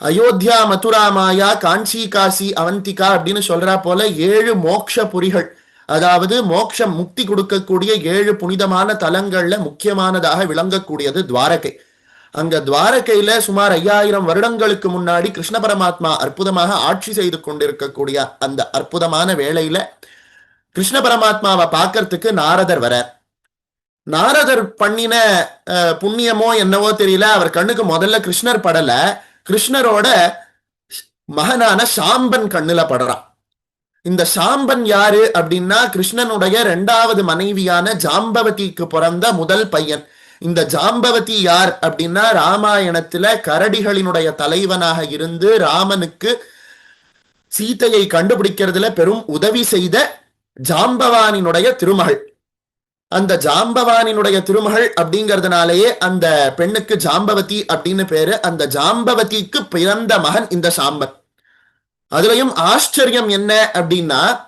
அயோத்தியா மதுரா மாயா காஞ்சி காசி அவந்திகா அப்படின்னு சொல்றா போல ஏழு மோக்ஷ புரிகள். அதாவது மோக்ஷம் முக்தி கொடுக்கக்கூடிய ஏழு புனிதமான தலங்கள்ல முக்கியமானதாக விளங்கக்கூடியது துவாரகை. அங்க துவாரகையில சுமார் ஐயாயிரம் வருடங்களுக்கு முன்னாடி கிருஷ்ண பரமாத்மா அற்புதமாக ஆட்சி செய்து கொண்டிருக்கக்கூடிய அந்த அற்புதமான வேளையில கிருஷ்ண பரமாத்மாவை பார்க்கறதுக்கு நாரதர் வர நாரதர் பண்ணின புண்ணியமோ என்னவோ தெரியல. அவர் கண்ணுக்கு முதல்ல கிருஷ்ணர் படலை. கிருஷ்ணரோட மகனான சாம்பன் கண்ணுல படுறான். இந்த சாம்பன் யாரு அப்படின்னா கிருஷ்ணனுடைய இரண்டாவது மனைவியான ஜாம்பவதிக்கு பிறந்த முதல் பையன். இந்த ஜாம்பவதி யார் அப்படின்னா ராமாயணத்துல கரடிகளினுடைய தலைவனாக இருந்து ராமனுக்கு சீதையை கண்டுபிடிக்கிறதுல பெரும் உதவி செய்த ஜாம்பவானினுடைய திருமகள். அந்த ஜாம்பவானினுடைய திருமகள் அப்படிங்கிறதுனாலேயே அந்த பெண்ணுக்கு ஜாம்பவதி அப்படின்னு பேரு. அந்த ஜாம்பவதிக்கு பிறந்த மகன் இந்த சாம்பன் அதுலயும் ஆச்சரியம் என்ன அப்படின்னா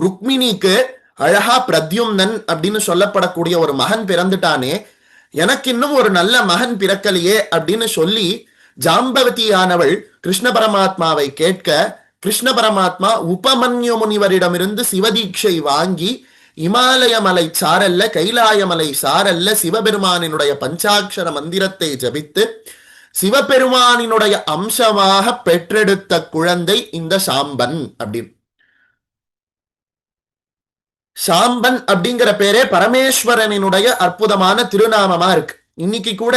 ருக்மிணிக்கு அழகா பிரத்யும்னன் அப்படின்னு சொல்லப்படக்கூடிய ஒரு மகன் பிறந்துட்டானே. எனக்கு இன்னும் ஒரு நல்ல மகன் பிறக்கலையே அப்படின்னு சொல்லி ஜாம்பவதியானவள் கிருஷ்ண பரமாத்மாவை கேட்க கிருஷ்ண பரமாத்மா உபமன்யு முனிவரிடமிருந்து சிவதீட்சை வாங்கி இமாலய மலை சாரல்ல கைலாய மலை சாரல்ல சிவபெருமானினுடைய பஞ்சாட்சர மந்திரத்தை ஜபித்து சிவபெருமானினுடைய அம்சமாக பெற்றெடுத்த குழந்தை இந்த சாம்பன் அப்படின்னு சாம்பன் அப்படிங்கிற பேரே பரமேஸ்வரனினுடைய அற்புதமான திருநாமமா இருக்கு. இன்னைக்கு கூட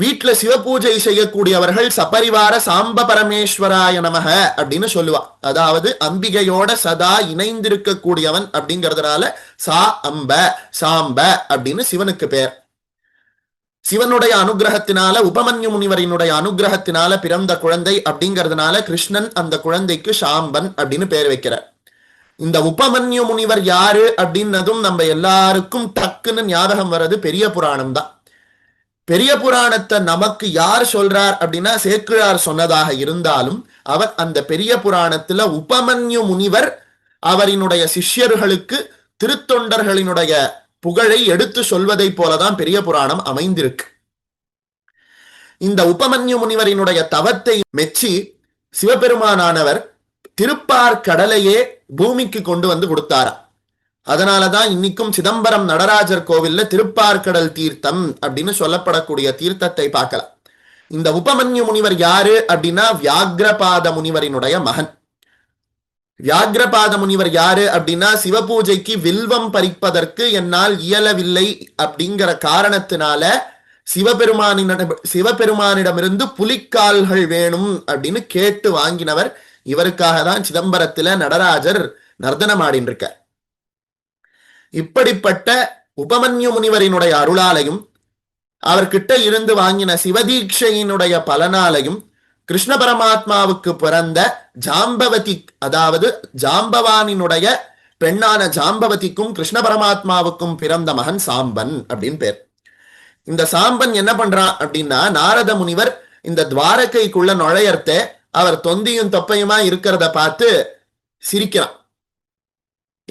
வீட்டுல சிவபூஜை செய்யக்கூடியவர்கள் சபரிவார சாம்ப பரமேஸ்வராய நமக அப்படின்னு சொல்லுவா. அதாவது அம்பிகையோட சதா இணைந்திருக்கக்கூடியவன் அப்படிங்கறதுனால சா அம்ப சாம்ப அப்படின்னு சிவனுக்கு பேர். சிவனுடைய அனுகிரகத்தினால உபமன்யு முனிவரினுடைய அனுகிரகத்தினால பிறந்த குழந்தை அப்படிங்கறதுனால கிருஷ்ணன் அந்த குழந்தைக்கு சாம்பன் அப்படின்னு பேர் வைக்கிறார். இந்த உபமன்யு முனிவர் யாரு அப்படின்னதும் நம்ம எல்லாருக்கும் டக்குன்னு ஞாபகம் வர்றது பெரிய புராணம் தான் பெரிய புராணத்தை நமக்கு யார் சொல்றார் அப்படின்னா சேக்கிழார் சொன்னதாக இருந்தாலும் அவர் அந்த பெரிய புராணத்துல உபமன்யு முனிவர் அவரினுடைய சிஷ்யர்களுக்கு திருத்தொண்டர்களினுடைய புகழை எடுத்து சொல்வதை போலதான் பெரிய புராணம் அமைந்திருக்கு. இந்த உபமன்யு முனிவரினுடைய தவத்தை மெச்சி சிவபெருமானானவர் திருப்பார் கடலையே பூமிக்கு கொண்டு வந்து கொடுத்தாரா அதனாலதான் இன்னைக்கும் சிதம்பரம் நடராஜர் கோவில்ல திருப்பார்கடல் தீர்த்தம் அப்படின்னு சொல்லப்படக்கூடிய தீர்த்தத்தை பார்க்கலாம். இந்த உபமன்யு முனிவர் யாரு அப்படின்னா வியாகிரபாத முனிவரினுடைய மகன். வியாகிரபாத முனிவர் யாரு அப்படின்னா சிவபூஜைக்கு வில்வம் பறிப்பதற்கு என்னால் இயலவில்லை அப்படிங்கிற காரணத்தினால சிவபெருமானிடம் சிவபெருமானிடமிருந்து புலிக்கால்கள் வேணும் அப்படின்னு கேட்டு வாங்கினவர். இவருக்காக தான் சிதம்பரத்துல நடராஜர் நர்தனம் ஆடின்னு இருக்கார் இப்படிப்பட்ட உபமன்யு முனிவரினுடைய அருளாலையும் அவர்கிட்ட இருந்து வாங்கின சிவதீட்சையினுடைய பலனாலையும் கிருஷ்ண பரமாத்மாவுக்கு பிறந்த ஜாம்பவதி அதாவது ஜாம்பவானினுடைய பெண்ணான ஜாம்பவதிக்கும் கிருஷ்ண பரமாத்மாவுக்கும் பிறந்த மகன் சாம்பன் அப்படின்னு பேர். இந்த சாம்பன் என்ன பண்றான் அப்படின்னா நாரத முனிவர் இந்த துவாரகைக்குள்ள நுழையர்த்த அவர் தொந்தியும் தொப்பையுமா இருக்கிறத பார்த்து சிரிக்கிறான்.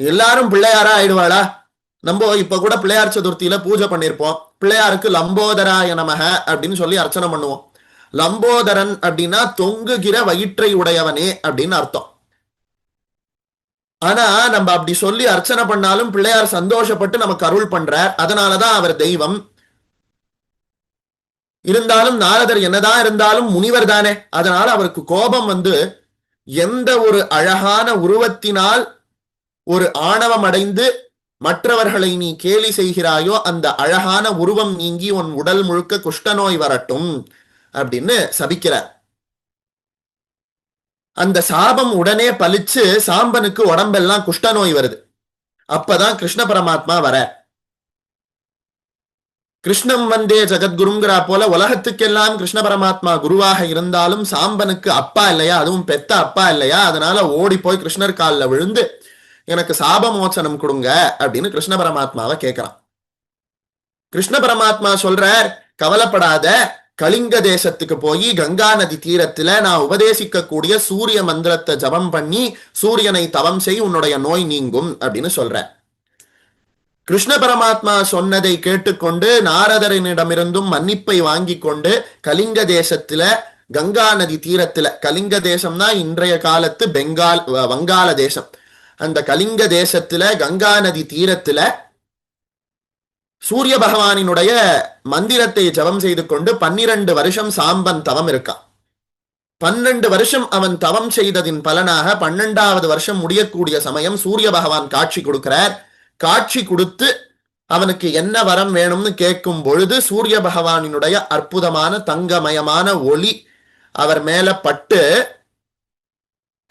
எல்லாரும் பிள்ளையாரா ஆயிடுவாளா? நம்ம இப்ப கூட பிள்ளையார் சதுர்த்தியில பூஜை பண்ணிருப்போம். பிள்ளையாருக்கு லம்போதராய நமக அப்படின்னு சொல்லி அர்ச்சனை பண்ணுவோம். லம்போதரன் அப்படின்னா தொங்குகிற வயிற்றை உடையவனே அப்படின்னு அர்த்தம். ஆனா நம்ம அப்படி சொல்லி அர்ச்சனை பண்ணாலும் பிள்ளையார் சந்தோஷப்பட்டு நமக்கு அருள் பண்றார். அதனாலதான் அவர் தெய்வம். இருந்தாலும் நாரதர் என்னதான் இருந்தாலும் முனிவர் தானே. அதனால அவருக்கு கோபம் வந்து எந்த ஒரு அழகான உருவத்தினால் ஒரு ஆணவம் அடைந்து மற்றவர்களை நீ கேலி செய்கிறாயோ அந்த அழகான உருவம் நீங்கி உன் உடல் முழுக்க குஷ்டநோய் வரட்டும் அப்படின்னு சபிக்கிறார். அந்த சாபம் உடனே பலிச்சு சாம்பனுக்கு உடம்பெல்லாம் குஷ்டநோய் வருது. அப்பதான் கிருஷ்ண பரமாத்மா வர கிருஷ்ணம் வந்தே ஜெகத்குருங்கிறா போல உலகத்துக்கெல்லாம் கிருஷ்ண பரமாத்மா குருவாக இருந்தாலும் சாம்பனுக்கு அப்பா இல்லையா? அதுவும் பெத்த அப்பா இல்லையா? அதனால ஓடி போய் கிருஷ்ணர் காலில் விழுந்து எனக்கு சாபமோச்சனம் கொடுங்க அப்படின்னு கிருஷ்ண பரமாத்மாவை கேட்கிறான் கிருஷ்ண பரமாத்மா சொல்றார் கவலைப்படாத கலிங்க தேசத்துக்கு போய் கங்கா நதி தீரத்துல நான் உபதேசிக்கக்கூடிய சூரிய மந்திரத்தை ஜபம் பண்ணி சூரியனை தவம் செய் உன்னுடைய நோய் நீங்கும் அப்படின்னு சொல்ற கிருஷ்ண பரமாத்மா சொன்னதை கேட்டுக்கொண்டு நாரதரனிடமிருந்தும் மன்னிப்பை வாங்கி கொண்டு கலிங்க தேசத்துல கங்கா நதி தீரத்துல கலிங்க தேசம்னா இன்றைய காலத்து பெங்கால் வங்காள தேசம். அந்த கலிங்க தேசத்துல கங்கா நதி தீரத்துல சூரிய பகவானினுடைய மந்திரத்தை ஜபம் செய்து கொண்டு பன்னிரண்டு வருஷம் சாம்பன் தவம் இருக்கான். பன்னெண்டு வருஷம் அவன் தவம் செய்ததின் பலனாக பன்னெண்டாவது வருஷம் முடியக்கூடிய சமயம் சூரிய பகவான் காட்சி கொடுக்கிறார். காட்சி கொடுத்து அவனுக்கு என்ன வரம் வேணும்னு கேட்கும் பொழுது சூரிய பகவானினுடைய அற்புதமான தங்கமயமான ஒளி அவர் மேல பட்டு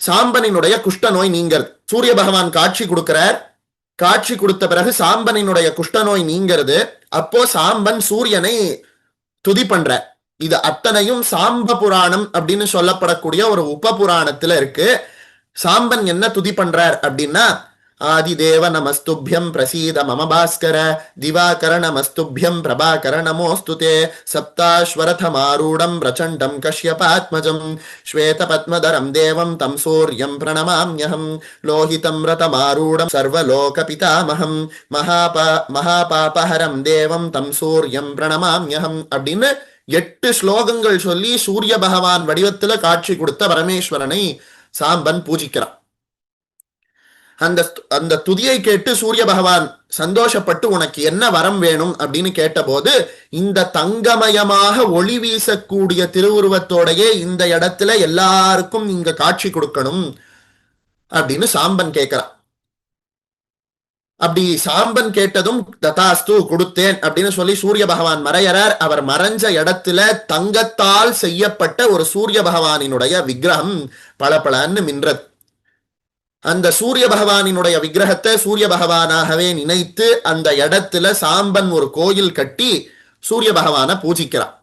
சாம்பனினுடைய குஷ்ட நோய் நீங்கிறது. சூரிய பகவான் காட்சி கொடுக்கிறார். காட்சி கொடுத்த பிறகு சாம்பனினுடைய குஷ்ட நோய் நீங்கிறது. அப்போ சாம்பன் சூரியனை துதி பண்ற இது அத்தனையும் சாம்ப புராணம் அப்படின்னு சொல்லப்படக்கூடிய ஒரு உப புராணத்துல இருக்கு. சாம்பன் என்ன துதி பண்றார் அப்படின்னா ஆதிதேவ நமஸ்துபியம் பிரசீத மம பாஸ்கர திவாகர நமஸ்துபியம் பிரபாகர நமோஸ்துதே சப்தாஸ்வரதமாரூடம் பிரச்சண்டம் கஷ்யபாத்மஜம் ஸ்வேதபத்மதரம் தேவம் தம் சூரியம் பிரணமாம்யஹம் லோகிதம் ரதமாரூடம் சர்வலோக பிதாமகம் மகாபா மகாபாபஹரம் தேவம் தம் சூரியம் பிரணமாம்யஹம் அப்படின்னு எட்டு ஸ்லோகங்கள் சொல்லி சூரிய பகவான் வடிவத்துல காட்சி கொடுத்த பரமேஸ்வரனை சாம்பன் பூஜிக்கிறான். அந்த அந்த துதியை கேட்டு சூரிய பகவான் சந்தோஷப்பட்டு உனக்கு என்ன வரம் வேணும் அப்படின்னு கேட்டபோது இந்த தங்கமயமாக ஒளி வீசக்கூடிய திருவுருவத்தோடையே இந்த இடத்துல எல்லாருக்கும் இங்க காட்சி கொடுக்கணும் அப்படின்னு சாம்பன் கேட்கிறான் அப்படி சாம்பன் கேட்டதும் ததாஸ்து கொடுத்தேன் அப்படின்னு சொல்லி சூரிய பகவான் மறையறார். அவர் மறைஞ்ச இடத்துல தங்கத்தால் செய்யப்பட்ட ஒரு சூரிய பகவானினுடைய விக்கிரகம் பளபளன்னு மின்றது. அந்த சூரிய பகவானினுடைய விக்கிரகத்தை சூரிய பகவானாகவே நினைத்து அந்த இடத்துல சாம்பன் ஒரு கோயில் கட்டி சூரிய பகவானை பூஜிக்கிறான்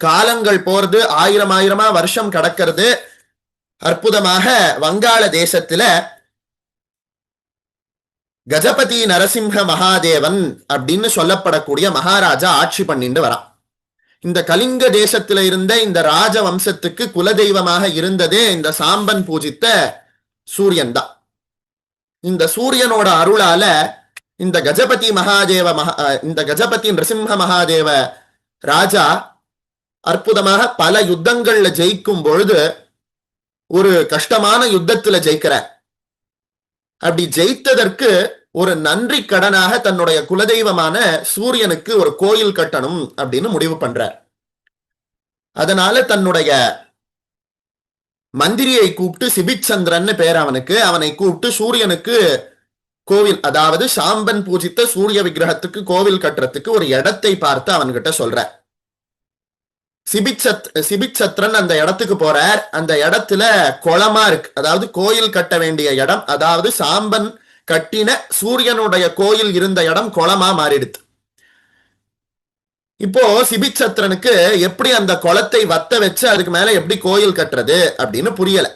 காலங்கள் போறது ஆயிரம் ஆயிரமா வருஷம் கடக்கிறது. அற்புதமாக வங்காள தேசத்துல கஜபதி நரசிம்ஹ மகாதேவன் அப்படின்னு சொல்லப்படக்கூடிய மகாராஜா ஆட்சி பண்ணிட்டு வரான். இந்த கலிங்க தேசத்துல இருந்த இந்த ராஜ வம்சத்துக்கு குலதெய்வமாக இருந்ததே இந்த சாம்பன் பூஜித்த சூரியன் தான் இந்த சூரியனோட அருளால இந்த கஜபதி மகாதேவ மகா இந்த கஜபதி நரசிம்ஹ மகாதேவ ராஜா அற்புதமாக பல யுத்தங்கள்ல ஜெயிக்கும் பொழுது ஒரு கஷ்டமான யுத்தத்துல ஜெயிக்கிறார். அப்படி ஜெயித்ததற்கு ஒரு நன்றி கடனாக தன்னுடைய குலதெய்வமான சூரியனுக்கு ஒரு கோயில் கட்டணும் அப்படின்னு முடிவு பண்றார். அதனால தன்னுடைய மந்திரியை கூப்பிட்டு சிபிச்சந்திரன் பேர் அவனுக்கு. அவனை கூப்பிட்டு சூரியனுக்கு கோவில் அதாவது சாம்பன் பூஜித்த சூரிய விக்கிரகத்துக்கு கோவில் கட்டுறதுக்கு ஒரு இடத்தை பார்த்து அவன்கிட்ட சொல்ற. சிபிச்சத் சிபிச்சத்ரன் அந்த இடத்துக்கு போறார். அந்த இடத்துல குளமா இருக்கு. அதாவது கோயில் கட்ட வேண்டிய இடம் அதாவது சாம்பன் கட்டின சூரியனுடைய கோயில் இருந்த இடம் குளமா மாறிடுது. இப்போ சிபிச்சத்ரனுக்கு எப்படி அந்த குளத்தை வத்த வச்சு அதுக்கு மேல எப்படி கோயில் கட்டுறது அப்படின்னு புரியல.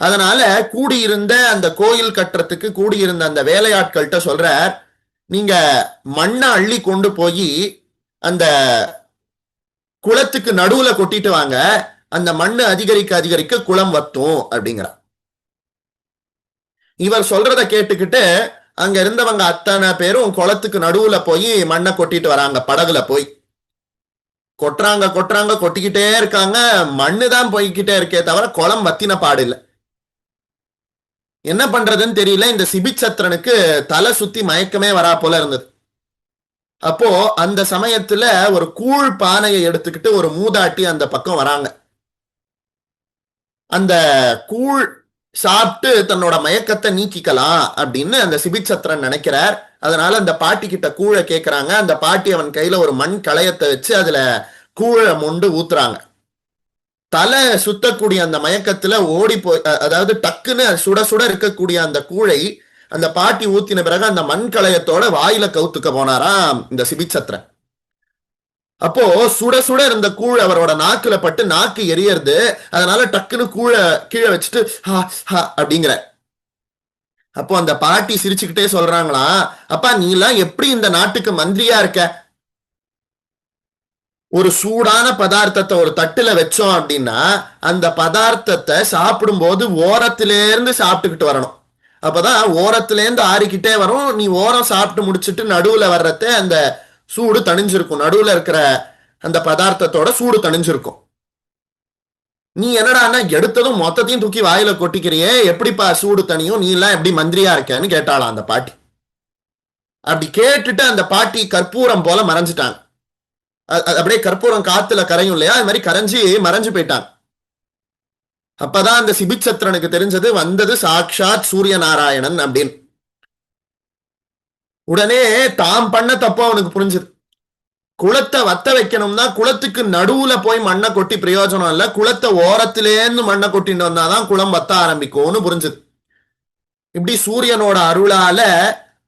அதனால கூடியிருந்த அந்த கோயில் கட்டுறதுக்கு கூடியிருந்த அந்த வேலையாட்கள்கிட்ட சொல்றார் நீங்க மண்ணை அள்ளி கொண்டு போய் அந்த குளத்துக்கு நடுவுல கொட்டிட்டு வாங்க. அந்த மண்ணு அதிகரிக்க அதிகரிக்க குளம் வத்தும் அப்படிங்கிறார். இவர் சொல்றத கேட்டுக்கிட்டு அங்க இருந்தவங்க அத்தனை பேரும் குளத்துக்கு நடுவுல போய் மண்ணை கொட்டிட்டு வராங்க படகுல போய். கொட்டுறாங்க கொட்டுறாங்க கொட்டிக்கிட்டே இருக்காங்க. மண்ணு தான் போய்கிட்டே இருக்கே தவிர குளம் வத்தின பாடு இல்லை. என்ன பண்றதுன்னு தெரியல. இந்த சிபிச்சத்திரனுக்கு தலை சுத்தி மயக்கமே வரா போல இருந்தது. அப்போ அந்த சமயத்துல ஒரு கூழ் பானையை எடுத்துக்கிட்டு ஒரு மூதாட்டி அந்த பக்கம் வராங்க. அந்த கூழ் சாப்பிட்டு தன்னோட மயக்கத்தை நீக்கிக்கலாம் அப்படின்னு அந்த சிபிச்சத்திரன் நினைக்கிறார். அதனால அந்த பாட்டி கிட்ட கூழை கேட்கிறாங்க அந்த பாட்டி அவன் கையில ஒரு மண் களையத்தை வச்சு அதுல கூழை மொண்டு ஊத்துறாங்க. தலை சுத்தக்கூடிய அந்த மயக்கத்துல ஓடி போய் அதாவது டக்குன்னு சுட சுட இருக்கக்கூடிய அந்த கூழை அந்த பாட்டி ஊத்தின பிறகு அந்த மண் களையத்தோட வாயில கவுத்துக்க போனாராம் இந்த சிபிச்சத்திரன் அப்போ சுட சுட இருந்த கூழ் அவரோட நாக்குல பட்டு நாக்கு எரியறது அதனால டக்குன்னு கூழ கீழே வச்சுட்டு ஹா ஹா அப்படிங்கிற. அப்போ அந்த பாட்டி சிரிச்சுக்கிட்டே சொல்றாங்களாம் அப்பா நீ எல்லாம் எப்படி இந்த நாட்டுக்கு மந்திரியா இருக்க? ஒரு சூடான பதார்த்தத்தை ஒரு தட்டுல வச்சோம் அப்படின்னா அந்த பதார்த்தத்தை சாப்பிடும்போது ஓரத்திலேருந்து சாப்பிட்டுக்கிட்டு வரணும். அப்பதான் ஓரத்துல இருந்து ஆறிக்கிட்டே வரும். நீ ஓரம் சாப்பிட்டு முடிச்சிட்டு நடுவுல வர்றத அந்த சூடு தணிஞ்சிருக்கும். நடுவுல இருக்கிற அந்த பதார்த்தத்தோட சூடு தணிஞ்சிருக்கும். நீ என்னடான்னா எடுத்ததும் மொத்தத்தையும் தூக்கி வாயில கொட்டிக்கிறியே. எப்படிப்பா சூடு தனியும் நீ எல்லாம் எப்படி மந்திரியா இருக்கேன்னு கேட்டாளாம் அந்த பாட்டி. அப்படி கேட்டுட்டு அந்த பாட்டி கற்பூரம் போல மறைஞ்சிட்டாங்க. அப்படியே கற்பூரம் காத்துல கரையும் இல்லையா? அது மாதிரி கரைஞ்சி மறைஞ்சு போயிட்டாங்க. அப்பதான் அந்த சிபிச்சத்திரனுக்கு தெரிஞ்சது வந்தது சாட்சாத் சூரிய நாராயணன் அப்படின்னு. உடனே தாம் பண்ண தப்பு அவனுக்கு புரிஞ்சுது. குளத்தை வத்த வைக்கணும்னா குளத்துக்கு நடுவுல போய் மண்ணை கொட்டி பிரயோஜனம் இல்லை. குளத்தை ஓரத்திலேருந்து மண்ணை கொட்டிட்டு வந்தாதான் குளம் வத்த ஆரம்பிக்கும்னு புரிஞ்சுது. இப்படி சூரியனோட அருளால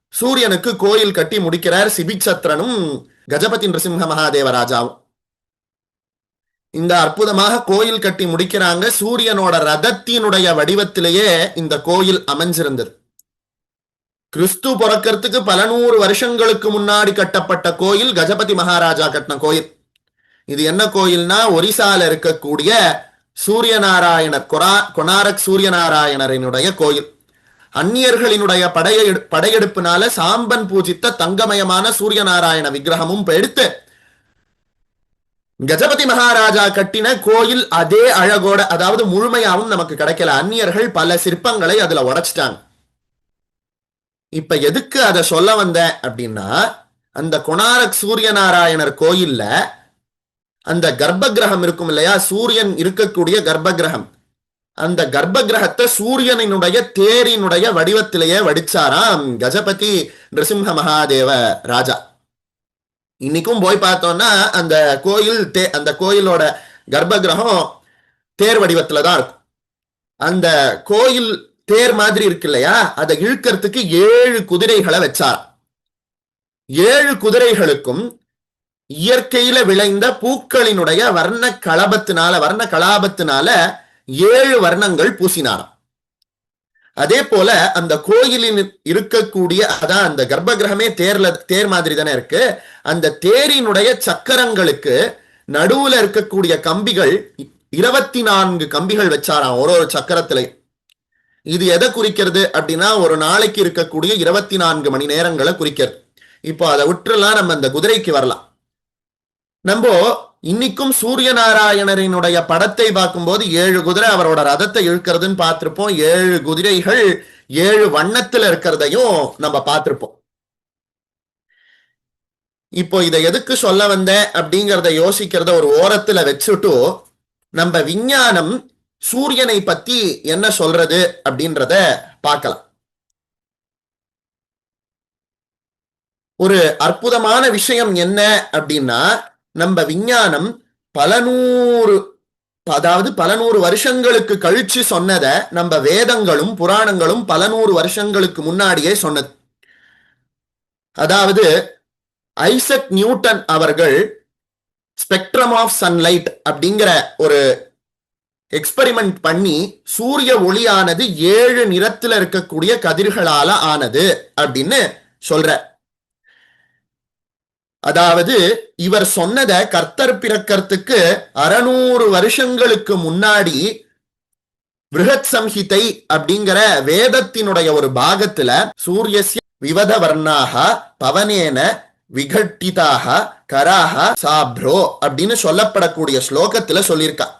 சூரியனுக்கு கோயில் கட்டி முடிக்கிறார் சிபிச்சத்திரனும் கஜபதி நிருசிம்ஹ மகாதேவராஜாவும். இந்த அற்புதமாக கோயில் கட்டி முடிக்கிறாங்க. சூரியனோட ரதத்தினுடைய வடிவத்திலேயே இந்த கோயில் அமைஞ்சிருந்தது. கிறிஸ்து பிறக்கறதுக்கு பல நூறு வருஷங்களுக்கு முன்னாடி கட்டப்பட்ட கோயில் கஜபதி மகாராஜா கட்டின கோயில். இது என்ன கோயில்னா ஒரிசால இருக்கக்கூடிய சூரிய நாராயணர் கொரா கொனாரக் சூரியநாராயணரினுடைய கோயில். அந்நியர்களினுடைய படைய படையெடுப்பினால சாம்பன் பூஜித்த தங்கமயமான சூரிய நாராயண விக்கிரகமும் எடுத்து கஜபதி மகாராஜா கட்டின கோயில் அதே அழகோட அதாவது முழுமையாவும் நமக்கு கிடைக்கல. அந்நியர்கள் பல சிற்பங்களை அதுல உடைச்சிட்டாங்க. இப்ப எதுக்கு அதை சொல்ல வந்தேன் அப்படின்னா அந்த கொனாரக் சூரியநாராயணர் கோயில்ல அந்த கர்ப்ப கிரகம் இருக்கும் இல்லையா? சூரியன் இருக்கக்கூடிய கர்ப்ப கிரகம் அந்த கர்ப்ப கிரகத்தை சூரியனினுடைய தேரினுடைய வடிவத்திலேயே வடிச்சாராம் கஜபதி நிருசிம்ஹ மகாதேவ ராஜா. இன்னைக்கும் போய் பார்த்தோம்னா அந்த கோயில் தே அந்த கோயிலோட கர்ப்ப கிரகம் தேர் வடிவத்துல தான் இருக்கும். அந்த கோயில் தேர் மாதிரி இருக்கு இல்லையா அதை இழுக்கிறதுக்கு ஏழு குதிரைகளை வச்சார். ஏழு குதிரைகளுக்கும் இயற்கையில விளைந்த பூக்களினுடைய வர்ண கலபத்தினால வர்ண கலாபத்தினால ஏழு வர்ணங்கள் பூசினாராம். அதே போல அந்த கோயிலில் இருக்கக்கூடிய அதான் அந்த கர்ப்ப கிரகமே தேர்ல தேர் மாதிரி தானே இருக்கு. அந்த தேரினுடைய சக்கரங்களுக்கு நடுவுல இருக்கக்கூடிய கம்பிகள் இருபத்தி நான்கு கம்பிகள் வச்சாராம். ஒரு ஒரு சக்கரத்திலையும். இது எதை குறிக்கிறது அப்படின்னா ஒரு நாளைக்கு இருக்கக்கூடிய இருபத்தி நான்கு மணி நேரங்களை குறிக்கிறது. இப்போ அதை விட்டுலாம் நம்ம அந்த குதிரைக்கு வரலாம். நம்ம இன்னைக்கும் சூரிய நாராயணரினுடைய படத்தை பார்க்கும்போது ஏழு குதிரை அவரோட ரதத்தை இழுக்கிறதுன்னு பார்த்திருப்போம். ஏழு குதிரைகள் ஏழு வண்ணத்துல இருக்கிறதையும் நம்ம பார்த்திருப்போம். இப்போ இதை எதுக்கு சொல்ல வந்த அப்படிங்கிறத யோசிக்கிறத ஒரு ஓரத்துல வச்சுட்டு நம்ம விஞ்ஞானம் சூரியனை பத்தி என்ன சொல்றது அப்படின்றத பார்க்கலாம். ஒரு அற்புதமான விஷயம் என்ன அப்படின்னா நம்ம விஞ்ஞானம் பல நூறு அதாவது பல நூறு வருஷங்களுக்கு கழிச்சு சொன்னதை நம்ம வேதங்களும் புராணங்களும் பல நூறு வருஷங்களுக்கு முன்னாடியே சொன்னது அதாவது ஐசக் நியூட்டன் அவர்கள் ஸ்பெக்ட்ரம் ஆஃப் சன்லைட் அப்படிங்கிற ஒரு எக்ஸ்பெரிமெண்ட் பண்ணி சூரிய ஒளியானது ஏழு நிறத்துல இருக்கக்கூடிய கதிர்களால ஆனது அப்படின்னு சொல்ற. அதாவது இவர் சொன்னத கர்த்தர் பிறக்கிறதுக்கு அறநூறு வருஷங்களுக்கு முன்னாடி பிருகத் சம்ஹிதை அப்படிங்கிற வேதத்தினுடைய ஒரு பாகத்துல சூரியசிய விவத வர்ணாக பவனேன விகட்டிதாக கராக சாப்ரோ அப்படின்னு சொல்லப்படக்கூடிய ஸ்லோகத்துல சொல்லியிருக்கா.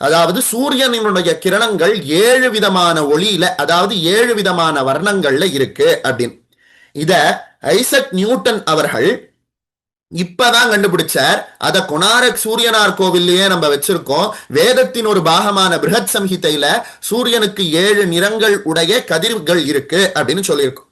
அதாவது சூரியனினுடைய கிரணங்கள் ஏழு விதமான ஒளியில அதாவது ஏழு விதமான வர்ணங்கள்ல இருக்கு அப்படின்னு. இத ஐசக் நியூட்டன் அவர்கள் இப்பதான் கண்டுபிடிச்சார். அத கொனாரக் சூரியனார் கோவில்லயே நம்ம வச்சிருக்கோம். வேதத்தின் ஒரு பாகமான பிருகத் சம்ஹிதையில சூரியனுக்கு ஏழு நிறங்கள் உடைய கதிர்கள் இருக்கு அப்படின்னு சொல்லியிருக்கோம்.